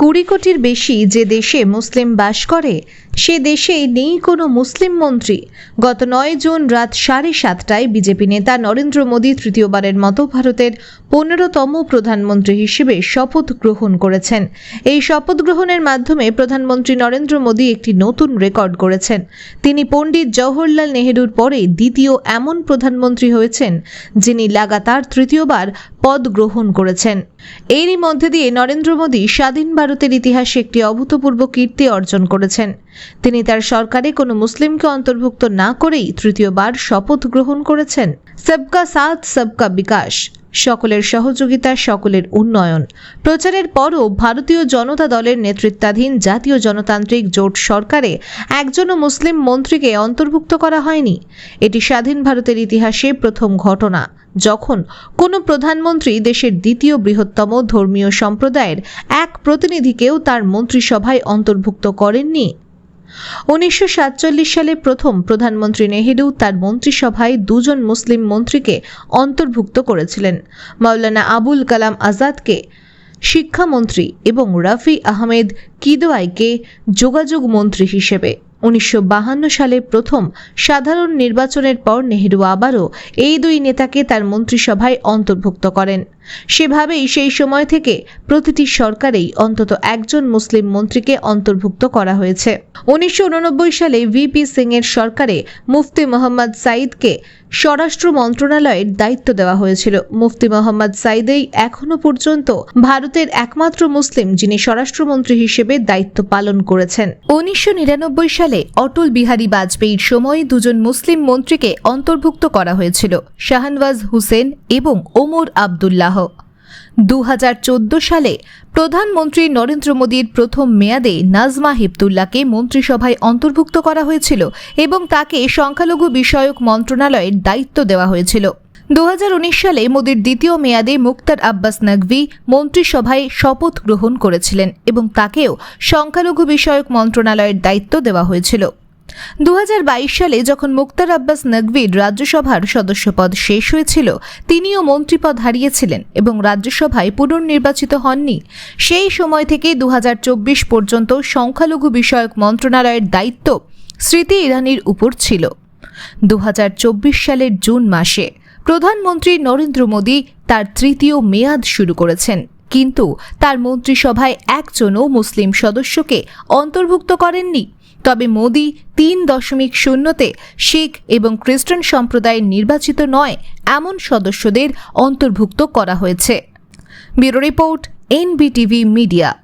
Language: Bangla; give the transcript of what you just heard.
কুড়ি কোটির বেশি যে দেশে মুসলিম বাস করে, সে দেশে নেই কোনো মুসলিম মন্ত্রী। গত নয় জুন রাত সাড়ে সাতটায় বিজেপি নেতা নরেন্দ্র মোদী তৃতীয়বারের মতো ভারতের পনেরোতম প্রধানমন্ত্রী হিসেবে শপথ গ্রহণ করেছেন। এই শপথ গ্রহণের মাধ্যমে প্রধানমন্ত্রী নরেন্দ্র মোদী একটি নতুন রেকর্ড করেছেন তিনি পণ্ডিত জওহরলাল নেহরুর পরে দ্বিতীয় এমন প্রধানমন্ত্রী হয়েছেন, যিনি লাগাতার তৃতীয়বার পদ গ্রহণ করেছেন। এরই মধ্যে দিয়ে নরেন্দ্র মোদী স্বাধীন ভারতের ইতিহাসে একটি অভূতপূর্ব কীর্তি অর্জন করেছেন। তিনি তার সরকারে কোনো মুসলিমকে অন্তর্ভুক্ত না করেই তৃতীয়বার শপথ গ্রহণ করেছেন। সবকা সাথ, সবকা বিকাশ, সকলের সহযোগিতা, সকলের উন্নয়ন। প্রচারের পরও ভারতীয় জনতা দলের নেতৃত্বাধীন জাতীয় জনতান্ত্রিক জোট সরকারে একজনও মুসলিম মন্ত্রীকে অন্তর্ভুক্ত করা হয়নি। এটি স্বাধীন ভারতের ইতিহাসে প্রথম ঘটনা। যখন কোনো প্রধানমন্ত্রী দেশের দ্বিতীয় বৃহত্তম ধর্মীয় সম্প্রদায়ের এক প্রতিনিধিকেও তার মন্ত্রিসভায় অন্তর্ভুক্ত করেননি। উনিশশো সাতচল্লিশ সালে প্রথম প্রধানমন্ত্রী নেহেরু তার মন্ত্রিসভায় দুজন মুসলিম মন্ত্রীকে অন্তর্ভুক্ত করেছিলেন। মাওলানা আবুল কালাম আজাদকে শিক্ষামন্ত্রী এবং রাফি আহমেদ কিদোয়াইকে যোগাযোগ মন্ত্রী হিসেবে। উনিশশো সালে প্রথম সাধারণ নির্বাচনের পর নেহরু আবারও এই দুই নেতাকে তার মন্ত্রিসভায় অন্তর্ভুক্ত করেন। সেভাবেই সেই সময় থেকে প্রতিটি সরকারেই অন্তত একজন মুসলিম মন্ত্রীকে অন্তর্ভুক্ত করা হয়েছে। উনিশশো উননব্বই সালে ভিপি সিং এর সরকারে মুফতি মোহাম্মদ সাইদকে স্বরাষ্ট্র মন্ত্রণালয়ের দায়িত্ব দেওয়া হয়েছিল। মুফতি মোহাম্মদ সাইদেই এখনও পর্যন্ত ভারতের একমাত্র মুসলিম যিনি স্বরাষ্ট্রমন্ত্রী হিসেবে দায়িত্ব পালন করেছেন। উনিশশো নিরানব্বই সালে অটল বিহারী বাজপেয়ীর সময়ে দুজন মুসলিম মন্ত্রীকে অন্তর্ভুক্ত করা হয়েছিল, শাহনওয়াজ হুসেন এবং ওমর আবদুল্লাহ। দু হাজার চোদ্দ সালে প্রধানমন্ত্রী নরেন্দ্র মোদীর প্রথম মেয়াদে নাজমা হেপতুল্লাহকে মন্ত্রিসভায় অন্তর্ভুক্ত করা হয়েছিল এবং তাকে সংখ্যালঘু বিষয়ক মন্ত্রণালয়ের দায়িত্ব দেওয়া হয়েছিল। দু হাজার উনিশ সালে মোদীর দ্বিতীয় মেয়াদে মুক্তার আব্বাস নকভি মন্ত্রিসভায় শপথ গ্রহণ করেছিলেন এবং তাকেও সংখ্যালঘু বিষয়ক মন্ত্রণালয়ের দায়িত্ব দেওয়া হয়েছিল। দু হাজার বাইশ সালে যখন মুক্তার আব্বাস নকভির রাজ্যসভার সদস্যপদ শেষ হয়েছিল, তিনিও মন্ত্রীপদ হারিয়েছিলেন এবং রাজ্যসভায় পুনর্নির্বাচিত হননি। সেই সময় থেকে দু হাজার চব্বিশ পর্যন্ত সংখ্যালঘু বিষয়ক মন্ত্রণালয়ের দায়িত্ব স্মৃতি ইরানির উপর ছিল। দু হাজার চব্বিশ সালের জুন মাসে প্রধানমন্ত্রী নরেন্দ্র মোদী তার তৃতীয় মেয়াদ শুরু করেছেন, কিন্তু তার মন্ত্রিসভায় একজনও মুসলিম সদস্যকে অন্তর্ভুক্ত করেননি। তবে মোদি তিন দশমিক শূন্যতে শিখ এবং খ্রিস্টান সম্প্রদায়ের নির্বাচিত নয়, এমন সদস্যদের অন্তর্ভুক্ত করা হয়েছে। Bureau report, NBTV media.